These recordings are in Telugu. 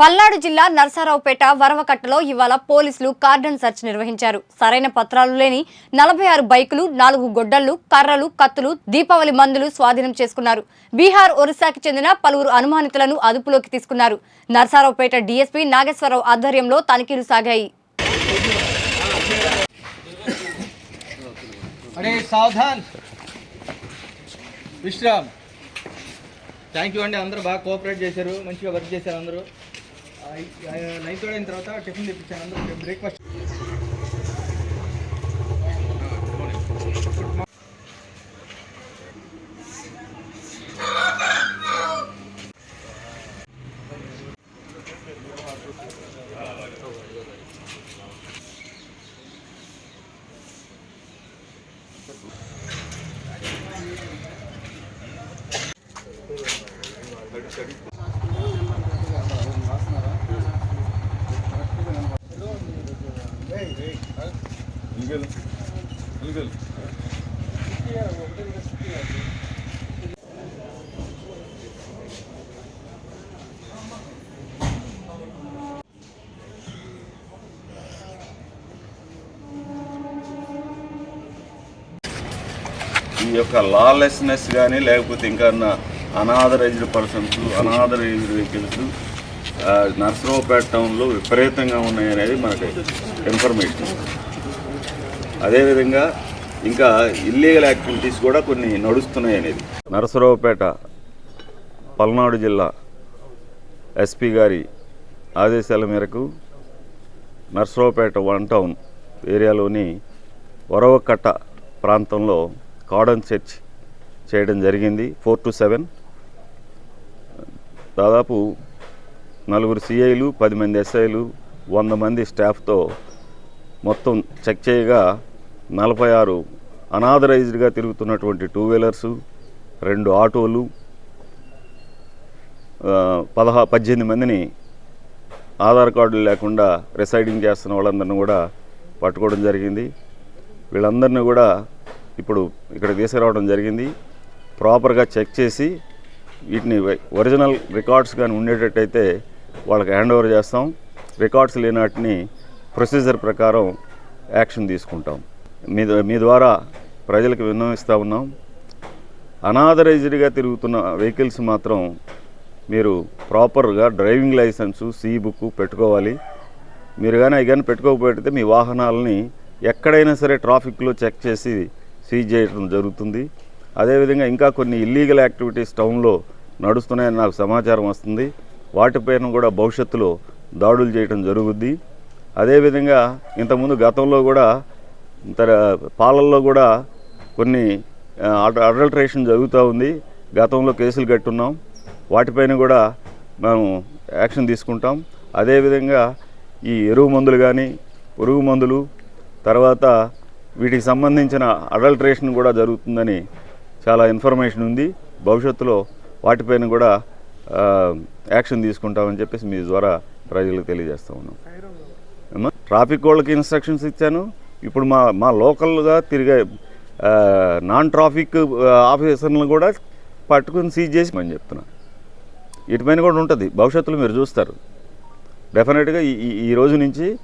పల్నాడు జిల్లా నరసరావుపేట వరవకట్టలో ఇవాళ పోలీసులు కార్డన్ సెర్చ్ నిర్వహించారు. సరైన పత్రాలు లేని నలభై ఆరు బైకులు నాలుగు గొడ్డళ్ళు కర్రలు కత్తులు దీపావళి మందులు స్వాధీనం చేసుకున్నారు. బీహార్ ఒరిస్సాకి చెందిన పలువురు అనుమానితులను అదుపులోకి తీసుకున్నారు. నరసారావుపేట డీఎస్పీ నాగేశ్వరరావు ఆధ్వర్యంలో తనిఖీలు సాగాయి. విశ్రామ్. థ్యాంక్ యూ అండి అందరూ బాగా కోఆపరేట్ చేశారు మంచిగా వర్క్ చేశారు అందరూ. నైట్ అయిన తర్వాత టిఫిన్ తెప్పించాను అందరూ బ్రేక్ఫాస్ట్ ఈ యొక్క లాలెస్నెస్ కానీ లేకపోతే ఇంకా unauthorized persons unauthorized vehicles Narasaraopet టౌన్లో విపరీతంగా ఉన్నాయి అనేది మనకి ఇన్ఫర్మేషన్ అదేవిధంగా ఇంకా ఇల్లీగల్ యాక్టివిటీస్ కూడా కొన్ని నడుస్తున్నాయి అనేది. నరసరావుపేట పల్నాడు జిల్లా ఎస్పీ గారి ఆదేశాల మేరకు నర్సరావుపేట వన్ టౌన్ ఏరియాలోని వరవకట్ట ప్రాంతంలో కార్డన్ చర్చ్ చేయడం జరిగింది. Four to seven. దాదాపు నలుగురు సిఐలు పది మంది ఎస్ఐలు వంద మంది స్టాఫ్తో మొత్తం చెక్ చేయగా నలభై ఆరు అనాథరైజ్డ్గా తిరుగుతున్నటువంటి టూ వీలర్సు రెండు ఆటోలు పదహా పద్దెనిమిది మందిని ఆధార్ కార్డులు లేకుండా రిసైడింగ్ చేస్తున్న వాళ్ళందరినీ కూడా పట్టుకోవడం జరిగింది. వీళ్ళందరినీ కూడా ఇప్పుడు ఇక్కడ తీసుకురావడం జరిగింది. ప్రాపర్గా చెక్ చేసి వీటిని ఒరిజినల్ రికార్డ్స్ కానీ ఉండేటట్టయితే వాళ్ళకి హ్యాండ్ ఓవర్ చేస్తాం. రికార్డ్స్ లేనాటిని ప్రొసీజర్ ప్రకారం యాక్షన్ తీసుకుంటాం. మీ మీ ద్వారా ప్రజలకు విన్నవిస్తూ ఉన్నాం. అనాథరైజ్డ్గా తిరుగుతున్న వెహికల్స్ మాత్రం మీరు ప్రాపర్గా డ్రైవింగ్ లైసెన్సు సీ బుక్ పెట్టుకోవాలి. మీరు కానీ అవి కానీ పెట్టుకోకపోతే మీ వాహనాలని ఎక్కడైనా సరే ట్రాఫిక్లో చెక్ చేసి సీజ్ చేయడం జరుగుతుంది. అదేవిధంగా ఇంకా కొన్ని ఇల్లీగల్ యాక్టివిటీస్ టౌన్లో నడుస్తున్నాయని నాకు సమాచారం వస్తుంది. వాటిపైన కూడా భవిష్యత్తులో దాడులు చేయడం జరుగుద్ది. అదేవిధంగా ఇంతకుముందు గతంలో కూడా తర పాలల్లో కూడా కొన్ని అడల్ట్రేషన్ జరుగుతూ ఉంది. గతంలో కేసులు కట్టున్నాం. వాటిపైన కూడా మేము యాక్షన్ తీసుకుంటాం. అదేవిధంగా ఈ ఎరువు మందులు కానీ పురుగు మందులు తర్వాత వీటికి సంబంధించిన అడల్ట్రేషన్ కూడా జరుగుతుందని చాలా ఇన్ఫర్మేషన్ ఉంది. భవిష్యత్తులో వాటిపైన కూడా యాక్షన్ తీసుకుంటామని చెప్పేసి మీ ద్వారా ప్రజలకు తెలియజేస్తా ఉన్నాం. ట్రాఫిక్ వాళ్ళకి ఇన్స్ట్రక్షన్స్ ఇచ్చాను. ఇప్పుడు మా మా లోకల్గా తిరిగే నాన్ ట్రాఫిక్ ఆఫీసర్లను కూడా పట్టుకుని సీజ్ చేసి మని చెప్తున్నా. ఇటుపైన కూడా ఉంటుంది. భవిష్యత్తులో మీరు చూస్తారు. డెఫినెట్గా ఈ ఈ- రోజు నుంచి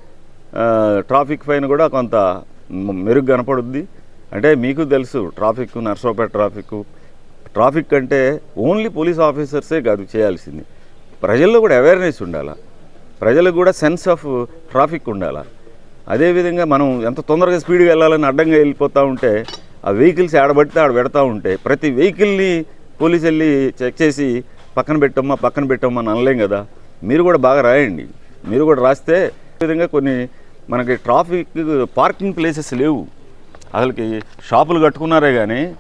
ట్రాఫిక్ పైన కూడా కొంత మెరుగు కనపడుద్ది. అంటే మీకు తెలుసు ట్రాఫిక్ నర్సరావుపేట ట్రాఫిక్ ట్రాఫిక్ అంటే ఓన్లీ పోలీస్ ఆఫీసర్సే కాదు చేయాల్సింది. ప్రజల్లో కూడా అవేర్నెస్ ఉండాలా? ప్రజలకు కూడా సెన్స్ ఆఫ్ ట్రాఫిక్ ఉండాలా? అదేవిధంగా మనం ఎంత తొందరగా స్పీడ్గా వెళ్ళాలని అడ్డంగా వెళ్ళిపోతూ ఉంటే ఆ వెహికల్స్ ఆడబడితే ఆడ పెడతా ఉంటే ప్రతి వెహికల్ని పోలీసు వెళ్ళి చెక్ చేసి పక్కన పెట్టమ్మా పక్కన పెట్టమ్మా అని అనలేం కదా. మీరు కూడా బాగా రాయండి. మీరు కూడా రాస్తే విధంగా కొన్ని మనకి ట్రాఫిక్ పార్కింగ్ ప్లేసెస్ లేవు. అసలుకి షాపులు కట్టుకున్నారే కానీ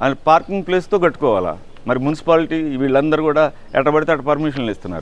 అది పార్కింగ్ ప్లేస్తో కట్టుకోవాలా? మరి మున్సిపాలిటీ వీళ్ళందరూ కూడా ఎట్టబడితే అటు పర్మిషన్లు ఇస్తున్నారు.